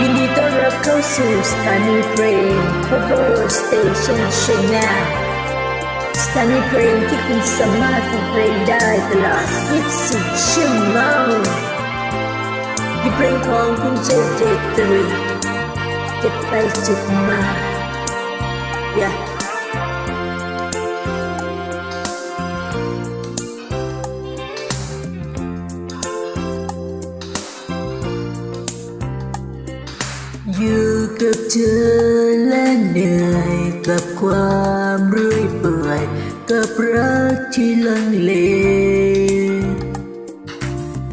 ยินดีต้อนรับเข้าสู่สถานีเพลง Cover Station Channel สถานีเพลงที่คุณสามารถฟังเพล กับเธอและเหนื่อยกับความเรื่อยเปื่อย กับรักที่ลังเล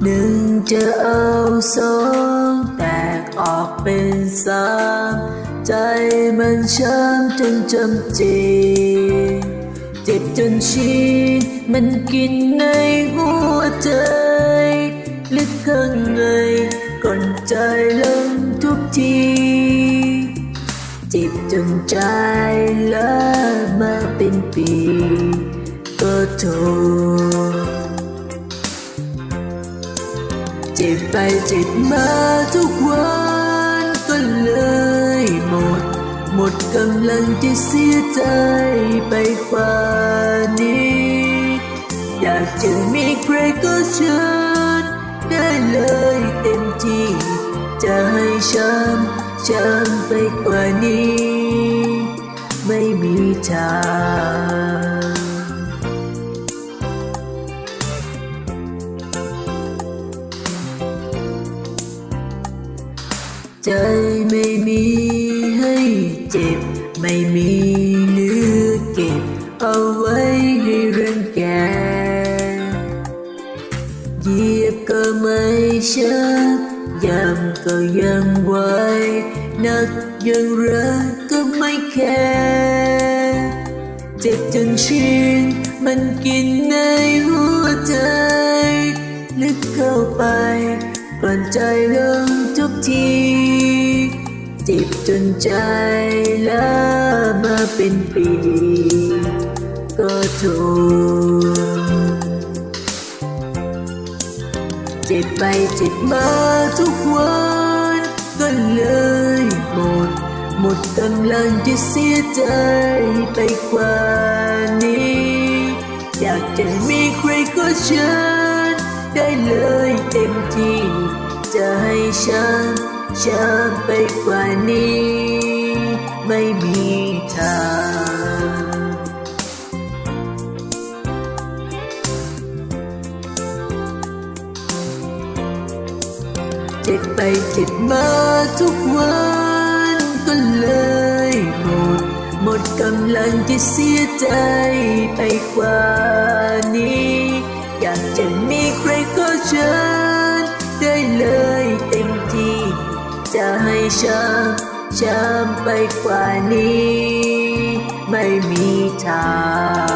หนึ่งจะเอาสองแตกออกเป็นสามใจมันช้ำจนจำเจ เจ็บจนชีมันกินในหัวใจลึกข้างในก่อนใจลงทุกที จ็บจนใจเละมาเป็นปีก็โทษเจ็บไปเจ็บมาทุกวันก็เลยหมด หมดกำลังจะเสียใจไปกว่านี้ อยากจะมีใครก็เชิญได้เลยเต็มที่จะให้ช้ำ ช้ำไปกว่านี้ ไม่มีทางใจไม่มีให้เจ็บ ไม่มีเหลือเก็บ เอาไว้ให้รังแกเหยียบก็ไม่ชักย้ำ ก็ยังไหวนักยังรักก็ไม่แคร์เจ็บจนชินมันกินในหัวใจ ลึกเข้าไปก่นใจลงทุกทีเจ็บจนใจล้ามาเป็นปีก็ทนเจ็บไปเจ็บมาทุกวันำลังจะเสียใจไปกว่านี้ อยากจะมีใครก็เชิญได้เลยเต็มที่ จะให้ฉันช้ำไปกว่านี้ ไม่มีทางเจ็บไปเจ็บมาทุกวัน ก็เลยหมด หมดกำลังจะเสียใจไปกว่านี้ อยากจะมีใครก็เชิญได้เลยเต็มที่ จะให้ช้ำช้ำไปกว่านี้ ไม่มีทาง